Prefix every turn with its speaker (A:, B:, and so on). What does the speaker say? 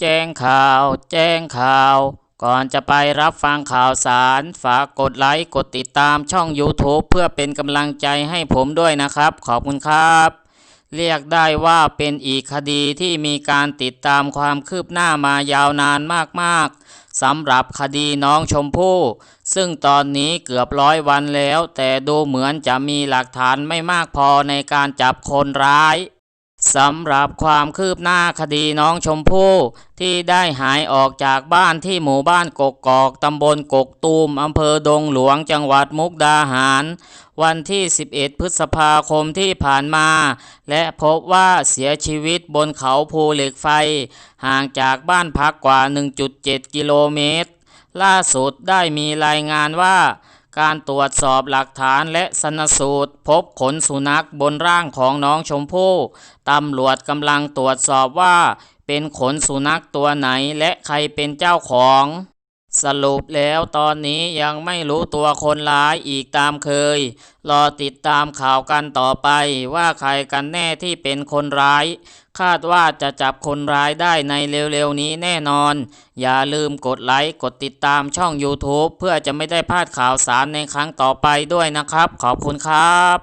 A: แจ้งข่าว แจ้งข่าว ก่อนจะไปรับฟังข่าวสาร ฝากกดไลค์ กดติดตามช่อง YouTube เพื่อเป็นกำลังใจให้ผมด้วยนะครับ ขอบคุณครับ เรียกได้ว่าเป็นอีกคดีที่มีการติดตามความคืบหน้ามายาวนานมากๆสำหรับคดีน้องชมพู่ ซึ่งตอนนี้เกือบร้อยวันแล้ว แต่ดูเหมือนจะมีหลักฐานไม่มากพอในการจับคนร้าย สำหรับความคืบหน้าคดีน้องชมพู่ที่ได้หายออกจากบ้านที่หมู่บ้านกกกอกตำบลกกตูมอำเภอดงหลวงจังหวัดมุกดาหาร วันที่ 11 พฤษภาคมที่ผ่านมา และพบว่าเสียชีวิตบนเขาภูเหล็กไฟ ห่างจากบ้านพักกว่า 1.7 กิโลเมตร ล่าสุดได้มีรายงานว่า การตรวจสอบหลักฐานและสนสูตร พบขนสุนัขบนร่างของน้องชมพู่ตำรวจกำลังตรวจสอบว่า เป็นขนสุนัขตัวไหนและใครเป็นเจ้าของ สรุปแล้วตอนนี้ยังไม่รู้ตัวคนร้ายอีกตามเคย รอติดตามข่าวกันต่อไปว่าใครกันแน่ที่เป็นคนร้าย คาดว่าจะจับคนร้ายได้ในเร็วๆนี้แน่นอน อย่าลืมกดไลค์กดติดตามช่อง YouTube เพื่อจะไม่ได้พลาดข่าวสารในครั้งต่อไปด้วยนะครับ ขอบคุณครับ